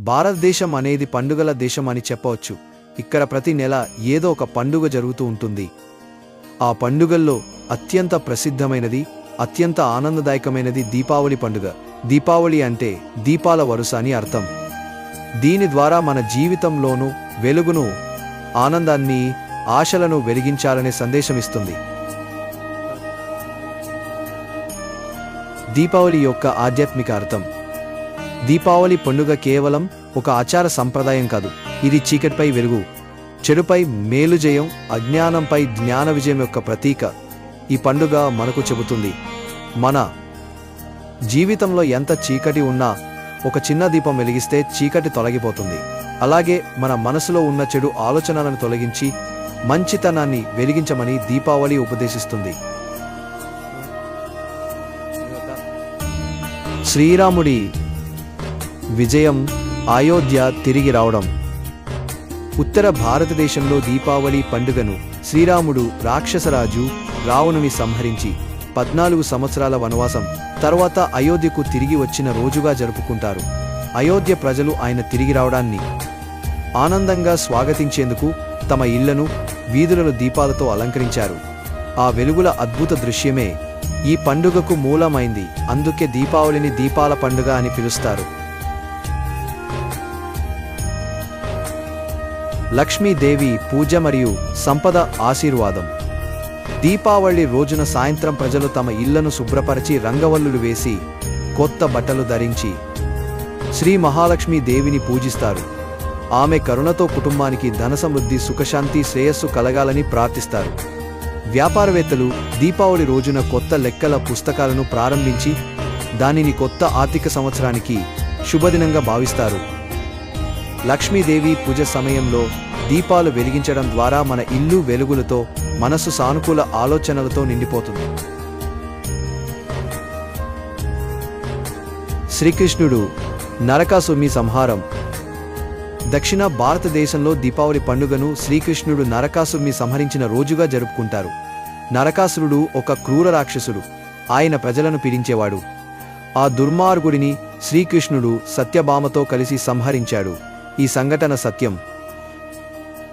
భారతదేశం అనేది పండుగల దేశం అని చెప్పవచ్చు. ఇక్కడ ప్రతి నెల ఏదో ఒక పండుగ జరుగుతూ ఉంటుంది. ఆ పండుగల్లో అత్యంత ప్రసిద్ధమైనది అత్యంత ఆనందదాయకమైనది దీపావళి పండుగ. దీపావళి అంటే దీపాల వరుస అని అర్థం. దీని ద్వారా మన జీవితంలోనూ వెలుగును ఆనందాన్ని ఆశలను వెలిగించాలనే సందేశమిస్తుంది. దీపావళి యొక్క ఆధ్యాత్మిక అర్థం. దీపావళి పండుగ కేవలం ఒక ఆచార సంప్రదాయం కాదు. ఇది చీకటిపై వెలుగు చెడుపై మేలు జయం అజ్ఞానంపై జ్ఞాన విజయం యొక్క ప్రతీక. ఈ పండుగ మనకు చెబుతుంది మన జీవితంలో ఎంత చీకటి ఉన్నా ఒక చిన్న దీపం వెలిగిస్తే చీకటి తొలగిపోతుంది. అలాగే మన మనసులో ఉన్న చెడు ఆలోచనలను తొలగించి మంచితనాన్ని వెలిగించమని దీపావళి ఉపదేశిస్తుంది. శ్రీరాముడి విజయం అయోధ్య తిరిగి రావడం. ఉత్తర భారతదేశంలో దీపావళి పండుగను శ్రీరాముడు రాక్షసరాజు రావణుని సంహరించి పద్నాలుగు సంవత్సరాల వనవాసం తర్వాత అయోధ్యకు తిరిగి వచ్చిన రోజుగా జరుపుకుంటారు. అయోధ్య ప్రజలు ఆయన తిరిగి రావడాన్ని ఆనందంగా స్వాగతించేందుకు తమ ఇళ్ళను వీధులను దీపాలతో అలంకరించారు. ఆ వెలుగుల అద్భుత దృశ్యమే ఈ పండుగకు మూలమైంది. అందుకే దీపావళిని దీపాల పండుగ అని పిలుస్తారు. లక్ష్మీదేవి పూజ మరియు సంపద ఆశీర్వాదం. దీపావళి రోజున సాయంత్రం ప్రజలు తమ ఇళ్ళను శుభ్రపరిచి రంగవల్లులు వేసి కొత్త బట్టలు ధరించి శ్రీ మహాలక్ష్మీ దేవిని పూజిస్తారు. ఆమె కరుణతో కుటుంబానికి ధన సమృద్ధి సుఖశాంతి శ్రేయస్సు కలగాలని ప్రార్థిస్తారు. వ్యాపారవేత్తలు దీపావళి రోజున కొత్త లెక్కల పుస్తకాలను ప్రారంభించి దానిని కొత్త ఆర్థిక సంవత్సరానికి శుభదినంగా భావిస్తారు. లక్ష్మీదేవి పూజ సమయంలో దీపాలు వెలిగించడం ద్వారా మన ఇల్లు వెలుగులతో మనసు సానుకూల ఆలోచనలతో నిండిపోతుంది. శ్రీకృష్ణుడు నరకాసుమి సంహారం. దక్షిణ భారతదేశంలో దీపావళి పండుగను శ్రీకృష్ణుడు నరకాసురుని సంహరించిన రోజుగా జరుపుకుంటారు. నరకాసురుడు ఒక క్రూర రాక్షసుడు. ఆయన ప్రజలను పీడించేవాడు. ఆ దుర్మార్గుడిని శ్రీకృష్ణుడు సత్యభామతో కలిసి సంహరించాడు. ఈ సంఘటన సత్యం.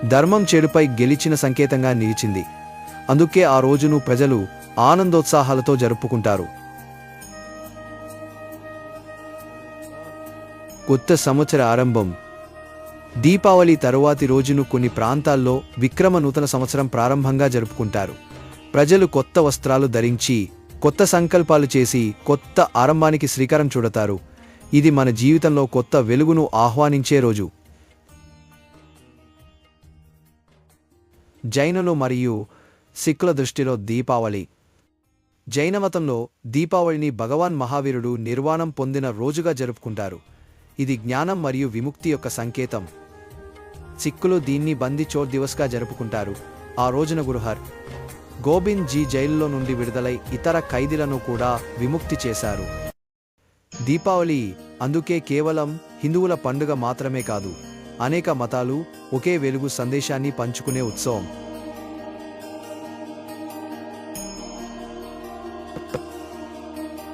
ధర్మం చెడుపై గెలిచిన సంకేతంగా నిలిచింది. అందుకే ఆ రోజును ప్రజలు ఆనందోత్సాహాలతో జరుపుకుంటారు. కొత్త సంవత్సర ఆరంభం. దీపావళి తరువాతి రోజును కొన్ని ప్రాంతాల్లో విక్రమ నూతన సంవత్సరం ప్రారంభంగా జరుపుకుంటారు. ప్రజలు కొత్త వస్త్రాలు ధరించి కొత్త సంకల్పాలు చేసి కొత్త ఆరంభానికి శ్రీకారం చూడతారు. ఇది మన జీవితంలో కొత్త వెలుగును ఆహ్వానించే రోజు. జైనులు మరియు సిక్కుల దృష్టిలో దీపావళి. జైనమతంలో దీపావళిని భగవాన్ మహావీరుడు నిర్వాణం పొందిన రోజుగా జరుపుకుంటారు. ఇది జ్ఞానం మరియు విముక్తి యొక్క సంకేతం. సిక్కులు దీన్ని బంది చోర్ దివస్గా జరుపుకుంటారు. ఆ రోజున గురుహర్ గోబింద్ జీ జైలులో నుండి విడుదలై ఇతర ఖైదీలను కూడా విముక్తి చేశారు. దీపావళి అందుకే కేవలం హిందువుల పండుగ మాత్రమే కాదు అనేక మతాలు ఒకే వెలుగు సందేశాన్ని పంచుకునే ఉత్సవం.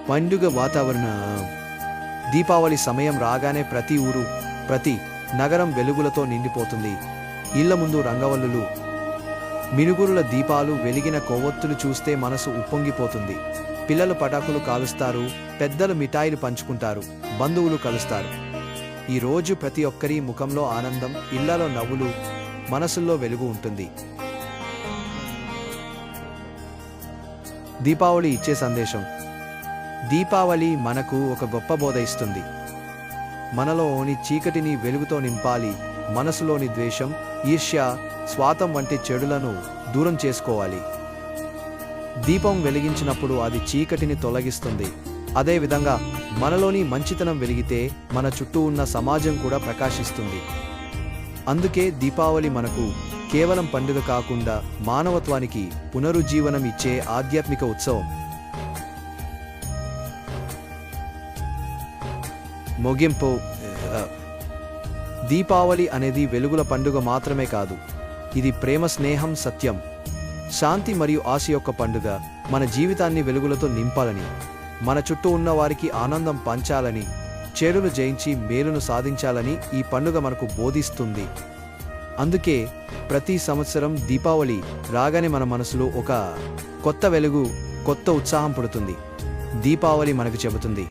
పండుగ వాతావరణ. దీపావళి సమయం రాగానే ప్రతి ఊరు ప్రతి నగరం వెలుగులతో నిండిపోతుంది. ఇళ్ళ ముందు రంగవల్లులు మినుగురుల దీపాలు వెలిగిన కొవ్వొత్తులు చూస్తే మనసు ఉప్పొంగిపోతుంది. పిల్లలు పటాకులు కాలుస్తారు పెద్దలు మిఠాయిలు పంచుకుంటారు బంధువులు కలుస్తారు. ఈ రోజు ప్రతి ఒక్కరి ముఖంలో ఆనందం ఇళ్ళలో నవ్వులు మనసుల్లో వెలుగు ఉంటుంది. దీపావళి ఇచ్చే సందేశం. దీపావళి మనకు ఒక గొప్ప బోధ ఇస్తుంది. మనలోని చీకటిని వెలుగుతో నింపాలి మనసులోని ద్వేషం ఈర్ష్య స్వాతం వంటి చెడులను దూరం చేసుకోవాలి. దీపం వెలిగించినప్పుడు అది చీకటిని తొలగిస్తుంది. అదేవిధంగా మనలోని మంచితనం వెలిగితే మన చుట్టూ ఉన్న సమాజం కూడా ప్రకాశిస్తుంది. అందుకే దీపావళి మనకు కేవలం పండుగ కాకుండా మానవత్వానికి పునరుజ్జీవనం ఇచ్చే ఆధ్యాత్మిక ఉత్సవం. ముగింపు దీపావళి అనేది వెలుగుల పండుగ మాత్రమే కాదు. ఇది ప్రేమ స్నేహం సత్యం. శాంతి మరియు ఆశ యొక్క పండుగ మన జీవితాన్ని వెలుగులతో నింపాలని మన చుట్టూ ఉన్న వారికి ఆనందం పంచాలని చెడును జయించి మేలును సాధించాలని ఈ పండుగ మనకు బోధిస్తుంది. అందుకే ప్రతి సంవత్సరం దీపావళి రాగానే మన మనసులో ఒక కొత్త వెలుగు కొత్త ఉత్సాహం పుడుతుంది. దీపావళి మనకు చెబుతుంది.